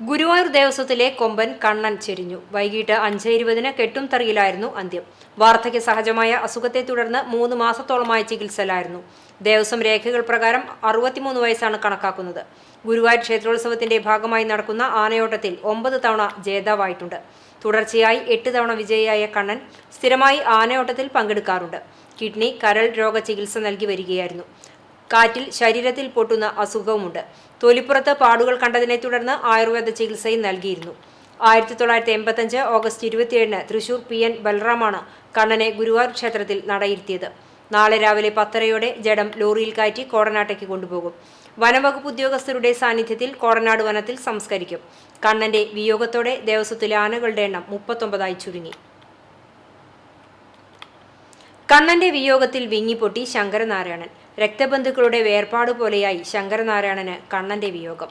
ഗുരുവായൂർ ദേവസ്വത്തിലെ കൊമ്പൻ കണ്ണൻ ചെരിഞ്ഞു. വൈകിട്ട് അഞ്ച് ഇരുപതിന് കെട്ടും തറിയിലായിരുന്നു അന്ത്യം. വാർദ്ധക്യ സഹജമായ അസുഖത്തെ തുടർന്ന് മൂന്ന് മാസത്തോളമായി ചികിത്സയിലായിരുന്നു. ദേവസ്വം രേഖകൾ പ്രകാരം അറുപത്തിമൂന്ന് വയസ്സാണ് കണക്കാക്കുന്നത്. ഗുരുവായൂർ ക്ഷേത്രോത്സവത്തിന്റെ ഭാഗമായി നടക്കുന്ന ആനയോട്ടത്തിൽ ഒമ്പത് തവണ ജേതാവായിട്ടുണ്ട്. തുടർച്ചയായി എട്ട് തവണ വിജയിയായ കണ്ണൻ സ്ഥിരമായി ആനയോട്ടത്തിൽ പങ്കെടുക്കാറുണ്ട്. കിഡ്നി കരൾ രോഗ ചികിത്സ നൽകി വരികയായിരുന്നു. കാറ്റിൽ ശരീരത്തിൽ പൊട്ടുന്ന അസുഖവുമുണ്ട്. തൊലിപ്പുറത്ത് പാടുകൾ കണ്ടതിനെ തുടർന്ന് ആയുർവേദ ചികിത്സയും നൽകിയിരുന്നു. ആയിരത്തി തൊള്ളായിരത്തി എൺപത്തഞ്ച് ഓഗസ്റ്റ് ഇരുപത്തിയേഴിന് തൃശൂർ പി എൻ ബലറാമാണ് കണ്ണനെ ഗുരുവായൂർ ക്ഷേത്രത്തിൽ നടയിരുത്തിയത്. നാളെ രാവിലെ പത്തരയോടെ ജഡം ലോറിയിൽ കയറ്റി കോടനാട്ടേക്ക് കൊണ്ടുപോകും. വനവകുപ്പ് ഉദ്യോഗസ്ഥരുടെ സാന്നിധ്യത്തിൽ കോടനാട് വനത്തിൽ സംസ്കരിക്കും. കണ്ണന്റെ വിയോഗത്തോടെ ദേവസ്വത്തിലെ ആനകളുടെ എണ്ണം മുപ്പത്തൊമ്പതായി ചുരുങ്ങി. കണ്ണന്റെ വിയോഗത്തിൽ വിങ്ങിപ്പൊട്ടി ശങ്കരനാരായണൻ. രക്തബന്ധുക്കളുടെ വേർപാട് പോലെയായി ശങ്കരനാരായണന് കണ്ണന്റെ വിയോഗം.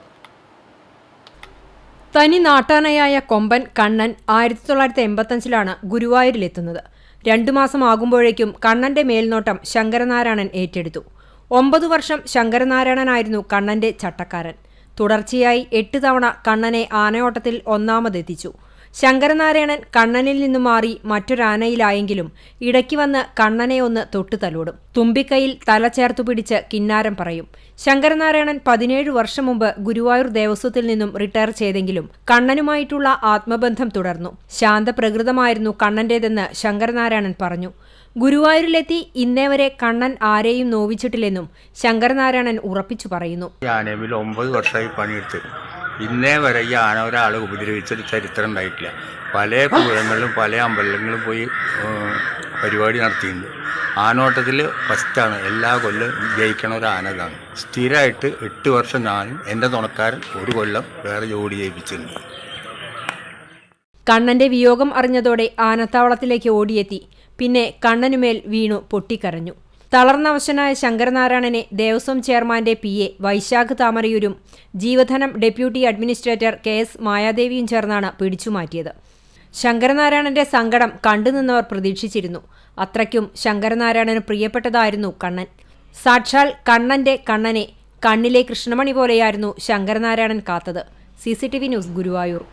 തനി നാട്ടാനയായ കൊമ്പൻ കണ്ണൻ ആയിരത്തി തൊള്ളായിരത്തി എൺപത്തഞ്ചിലാണ് ഗുരുവായൂരിലെത്തുന്നത്. രണ്ടു മാസം ആകുമ്പോഴേക്കും കണ്ണന്റെ മേൽനോട്ടം ശങ്കരനാരായണൻ ഏറ്റെടുത്തു. ഒമ്പത് വർഷം ശങ്കരനാരായണനായിരുന്നു കണ്ണന്റെ ചട്ടക്കാരൻ. തുടർച്ചയായി എട്ട് തവണ കണ്ണനെ ആനയോട്ടത്തിൽ ഒന്നാമതെത്തിച്ചു. ശങ്കരനാരായണൻ കണ്ണനിൽ നിന്നു മാറി മറ്റൊരാനയിലായെങ്കിലും ഇടയ്ക്ക് വന്ന് കണ്ണനെ ഒന്ന് തൊട്ടു തലോടും തുമ്പിക്കൈയിൽ തല ചേർത്തു പിടിച്ച് കിന്നാരം പറയും ശങ്കരനാരായണൻ പതിനേഴ് വർഷം മുമ്പ് ഗുരുവായൂർ ദേവസ്വത്തിൽ നിന്നും റിട്ടയർ ചെയ്തെങ്കിലും കണ്ണനുമായിട്ടുള്ള ആത്മബന്ധം തുടർന്നു. ശാന്തപ്രകൃതമായിരുന്നു കണ്ണന്റേതെന്ന് ശങ്കരനാരായണൻ പറഞ്ഞു. ഗുരുവായൂരിലെത്തി ഇന്നേ വരെ കണ്ണൻ ആരെയും നോവിച്ചിട്ടില്ലെന്നും ശങ്കരനാരായണൻ ഉറപ്പിച്ചു പറയുന്നു. ഒമ്പത് വർഷമായി പണിയെടുത്ത്. ഇന്നേ വരെ ഈ ആന ഒരാളെ ഉപദ്രവിച്ചൊരു ചരിത്രം ഉണ്ടായിട്ടില്ല. പല പൂരങ്ങളിലും പല അമ്പലങ്ങളിലും പോയി പരിപാടി നടത്തിയിട്ടുണ്ട്. ആനോട്ടത്തിൽ ഫസ്റ്റാണ് എല്ലാ കൊല്ലം ജയിക്കണ ഒരു ആന ഇതാണ്. സ്ഥിരമായിട്ട് എട്ട് വർഷം ഞാനും എന്റെ തുണക്കാരൻ ഒരു കൊല്ലം വേറെ ജോലി ജയിപ്പിച്ചിട്ടുണ്ട് കണ്ണന്റെ വിയോഗം അറിഞ്ഞതോടെ ആനത്താവളത്തിലേക്ക് ഓടിയെത്തി. പിന്നെ കണ്ണനുമേൽ വീണു പൊട്ടിക്കരഞ്ഞു. തളർന്നവശനായ ശങ്കരനാരായണനെ ദേവസ്വം ചെയർമാന്റെ പി എ വൈശാഖ് താമരയൂരും ജീവധനം ഡെപ്യൂട്ടി അഡ്മിനിസ്ട്രേറ്റർ കെ എസ് മായാദേവിയും ചേർന്നാണ് പിടിച്ചുമാറ്റിയത് ശങ്കരനാരായണന്റെ സങ്കടം കണ്ടുനിന്നവർ പ്രതീക്ഷിച്ചിരുന്നു. അത്രയ്ക്കും ശങ്കരനാരായണന് പ്രിയപ്പെട്ടതായിരുന്നു കണ്ണൻ. സാക്ഷാൽ കണ്ണന്റെ കണ്ണനെ കണ്ണിലെ കൃഷ്ണമണി പോലെയായിരുന്നു ശങ്കരനാരായണൻ കാത്തത്. C news Guruvayur.